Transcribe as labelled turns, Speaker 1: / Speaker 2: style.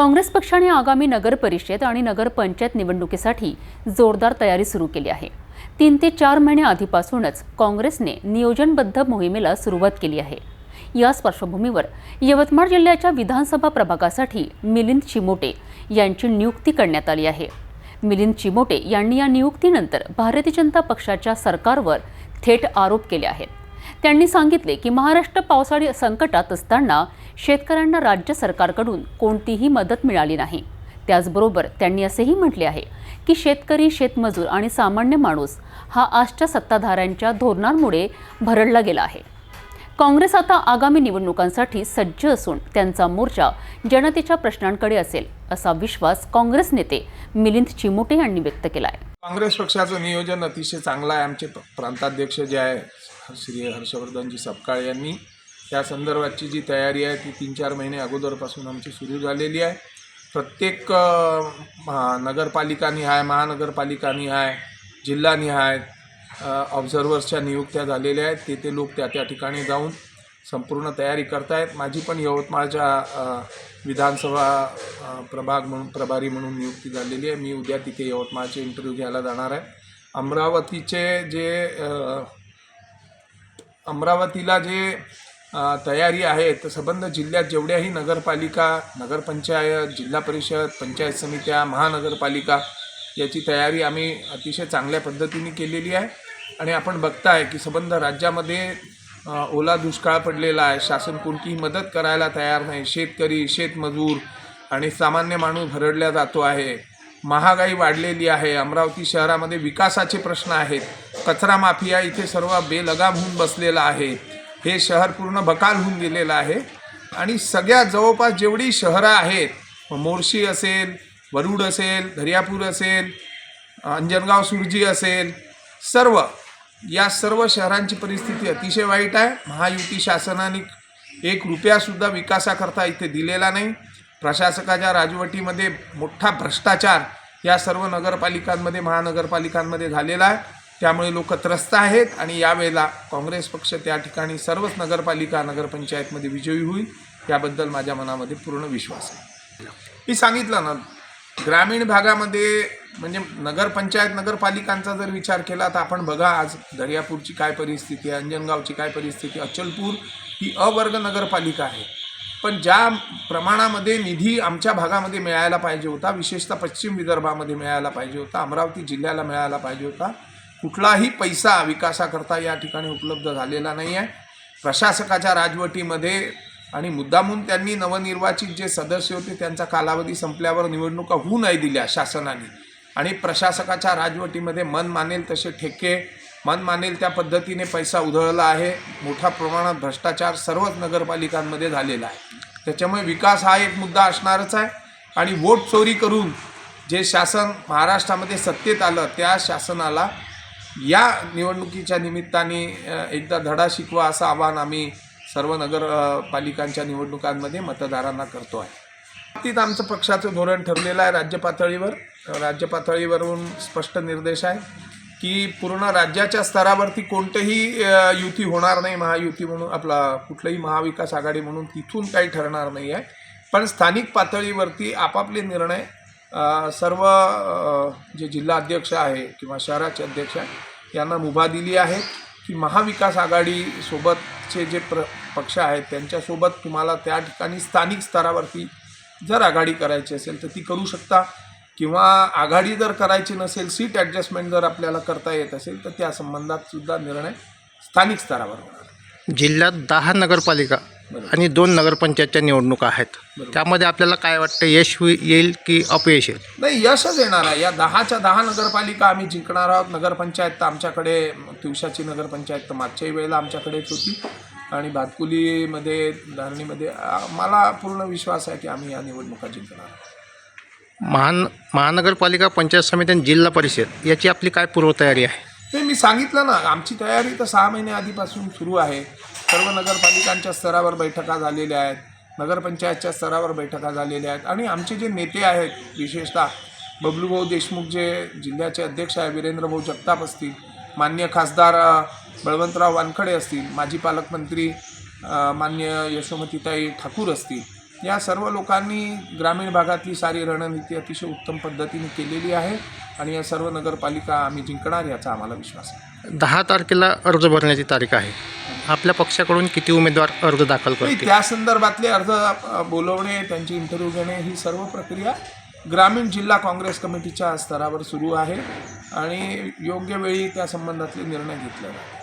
Speaker 1: काँग्रेस पक्षाने आगामी नगर परिषद आणि नगरपंचायत निवडणुकीसाठी जोरदार तयारी सुरू केली आहे. तीन ते चार महिने आधीपासूनच काँग्रेसने नियोजनबद्ध मोहिमेला सुरुवात केली आहे. याच पार्श्वभूमीवर यवतमाळ जिल्ह्याच्या विधानसभा प्रभागासाठी मिलिंद चिमोटे यांची नियुक्ती करण्यात आली आहे. मिलिंद चिमोटे यांनी या नियुक्तीनंतर भारतीय जनता पक्षाच्या सरकारवर थेट आरोप केले आहेत. त्यांनी सांगितले की महाराष्ट्र पावसाळी संकटात असताना शेतकऱ्यांना राज्य सरकारकडून कोणतीही मदत मिळाली नाही. त्याचबरोबर त्यांनी असेही म्हटले आहे की शेतकरी शेतमजूर आणि सामान्य माणूस हा आजच्या सत्ताधाऱ्यांच्या धोरणांमुळे भरडला गेला आहे. काँग्रेस आता आगामी निवडणुकांसाठी सज्ज असून त्यांचा मोर्चा जनतेच्या प्रश्नांकडे असेल असा विश्वास काँग्रेस नेते मिलिंद चिमुटे यांनी व्यक्त केला आहे
Speaker 2: काँग्रेस पक्षाचं नियोजन अतिशय चांगलं आहे. आमचे प्रांताध्यक्ष जे आहे श्री हर्षवर्धनजी सपकाळ यांनी त्या संदर्भाची जी तयारी आहे ती तीन चार महिने अगोदरपासून आमची सुरू झालेली आहे. प्रत्येक नगरपालिका निहाय महानगरपालिका निहाय जिल्हा निहाय ऑब्झर्वर्सच्या नियुक्त्या झालेल्या आहेत. ते ते लोक त्या त्या ठिकाणी जाऊन संपूर्ण तयारी करतायत. माझी पण यवतमाळच्या विधानसभा प्रभाग म्हणून प्रभारी म्हणून नियुक्ती झालेली आहे. मी उद्या तिथे यवतमाळचे इंटरव्ह्यू घ्यायला जाणार आहे. अमरावतीचे जे अमरावतीला जे तयारी आहे. तर संबंध जिल्ह्यात जेवढ्याही नगरपालिका नगरपंचायत जिल्हा परिषद पंचायत समित्या महानगरपालिका याची तयारी आम्ही अतिशय चांगल्या पद्धतीने केलेली आहे. आणि आपण बघताय की संबंध राज्यामध्ये ओला दुष्काळ पडलेला आहे. शासन कोणतीही मदत करायला तयार नाही. शेतकरी शेतमजूर आणि सामान्य माणूस भरडल्या जातो आहे. महागाई वाढलेली आहे. अमरावती शहरामध्ये विकासाचे प्रश्न आहेत. कचरा माफिया इथे सर्व बेलगाम होऊन बसलेला आहे. हे शहर पूर्ण बकाल होऊन गेलेलं आहे. आणि सगळ्या जवळपास जेवढी शहरं आहेत मोर्शी असेल वरुड असेल दर्यापूर असेल अंजनगाव सुरजी असेल सर्व या सर्व शहरांची परिस्थिती अतिशय वाईट आहे. महायुती शासनाने एक रुपयासुद्धा विकासाकरता इथे दिलेला नाही. प्रशासकाच्या राजवटीमध्ये मोठा भ्रष्टाचार या सर्व नगरपालिकांमध्ये महानगरपालिकांमध्ये झालेला आहे. त्यामुळे लोक त्रस्त आहेत आणि यावेळेला काँग्रेस पक्ष त्या ठिकाणी सर्वच नगरपालिका नगरपंचायतमध्ये विजयी होईल याबद्दल माझ्या मनामध्ये पूर्ण विश्वास आहे. मी सांगितलं ना ग्रामीण भागामध्ये म्हणजे नगरपंचायत नगरपालिकांचा जर विचार केला तर आपण बघा आज दर्यापूरची काय परिस्थिती आहे अंजनगावची काय परिस्थिती अचलपूर ही अवर्ग नगरपालिका आहे. पण ज्या प्रमाणामध्ये निधी आमच्या भागामध्ये मिळायला पाहिजे होता विशेषतः पश्चिम विदर्भामध्ये मिळायला पाहिजे होता अमरावती जिल्ह्याला मिळायला पाहिजे होता कुठलाही पैसा विकासाकरता या ठिकाणी उपलब्ध झालेला नाही आहे. प्रशासकाच्या राजवटीमध्ये आणि मुद्दामून त्यांनी नवनिर्वाचित जे सदस्य होते त्यांचा कालावधी संपल्यावर निवडणुका होऊ नाही दिल्या शासनाने. आणि प्रशासकाच्या राजवटीमध्ये मन मानेल तसे ठेके मन मानेल त्या पद्धतीने पैसा उधळला आहे. मोठ्या प्रमाणात भ्रष्टाचार सर्वच नगरपालिकांमध्ये झालेला आहे. त्याच्यामुळे विकास हा एक मुद्दा असणारच आहे. आणि वोट चोरी करून जे शासन महाराष्ट्रामध्ये सत्तेत आलं त्या शासनाला या निवडणुकीच्या निमित्ताने एकदा धडा शिकवा असं आवाहन आम्ही सर्व नगरपालिकांच्या निवडणुकांमध्ये मतदारांना करतो आहे. बाबतीत आमचं पक्षाचं धोरण ठरलेलं आहे राज्य पातळीवर. राज्य पातळीवरून स्पष्ट निर्देश आहे की पूर्ण राज्याच्या स्तरावरती कोणतंही युती होणार नाही महायुती म्हणून आपला कुठलंही महाविकास आघाडी म्हणून तिथून काही ठरणार नाही आहे. पण स्थानिक पातळीवरती आपापले निर्णय सर्व जे जिल्हा अध्यक्ष आहे किंवा शहराचे अध्यक्ष आहे यांना मुभा दिली आहे की महाविकास आघाडीसोबतचे जे प्र पक्ष आहेत त्यांच्यासोबत तुम्हाला त्या ठिकाणी स्थानिक स्तरावरती जर आघाडी करायची असेल तर ती करू शकता. किंवा आघाडी जर करायची नसेल सीट ॲडजस्टमेंट जर आपल्याला करता येत असेल तर त्या संबंधात सुद्धा निर्णय स्थानिक स्तरावर होणार
Speaker 3: जिल्ह्यात दहा नगरपालिका आणि दोन नगरपंचायतच्या निवडणुका आहेत. त्यामध्ये आपल्याला काय वाटतं यश येईल की अपयश येईल?
Speaker 2: नाही यशच येणार आहे. या दहाच्या दहा नगरपालिका आम्ही जिंकणार आहोत. नगरपंचायत तर आमच्याकडे तिवशाची नगरपंचायत तर मागच्याही वेळेला आमच्याकडेच होती. आणि भातकुलीमध्ये धारणीमध्ये मला पूर्ण विश्वास आहे की आम्ही या निवडणुका जिंकणार आहोत.
Speaker 3: महान महानगरपालिका पंचायत समिती आणि जिल्हा परिषद याची आपली काय पूर्वतयारी आहे?
Speaker 2: ते मी सांगितलं ना आमची तयारी तर सहा महिने आधीपासून सुरू आहे. सर्व नगरपालिकांच्या स्तरावर बैठका झालेल्या आहेत नगरपंचायतच्या स्तरावर बैठका झालेल्या आहेत आणि आमचे जे नेते आहेत विशेषतः बबलूभाऊ देशमुख जे जिल्ह्याचे अध्यक्ष आहे वीरेंद्रभाऊ जगताप असतील मान्य खासदार बळवंतराव वानखडे असतील माजी पालकमंत्री मान्य यशोमतीताई ठाकूर असतील या सर्व लोकांनी ग्रामीण भागातली सारी रणनीती अतिशय उत्तम पद्धतीने केलेली आहे आणि या सर्व नगरपालिका आम्ही जिंकणार याचा आम्हाला विश्वास आहे.
Speaker 3: दहा तारखेला अर्ज भरण्याची तारीख आहे. आपल्या पक्षाकडून किती उमेदवार अर्ज दाखल करतील?
Speaker 2: त्या संदर्भातले अर्ज बोलवणे त्यांची इंटरव्ह्यू घेणे ही सर्व प्रक्रिया ग्रामीण जिल्हा काँग्रेस कमिटीच्या स्तरावर सुरू आहे आणि योग्य वेळी त्या संबंधातले निर्णय घेतले जातील.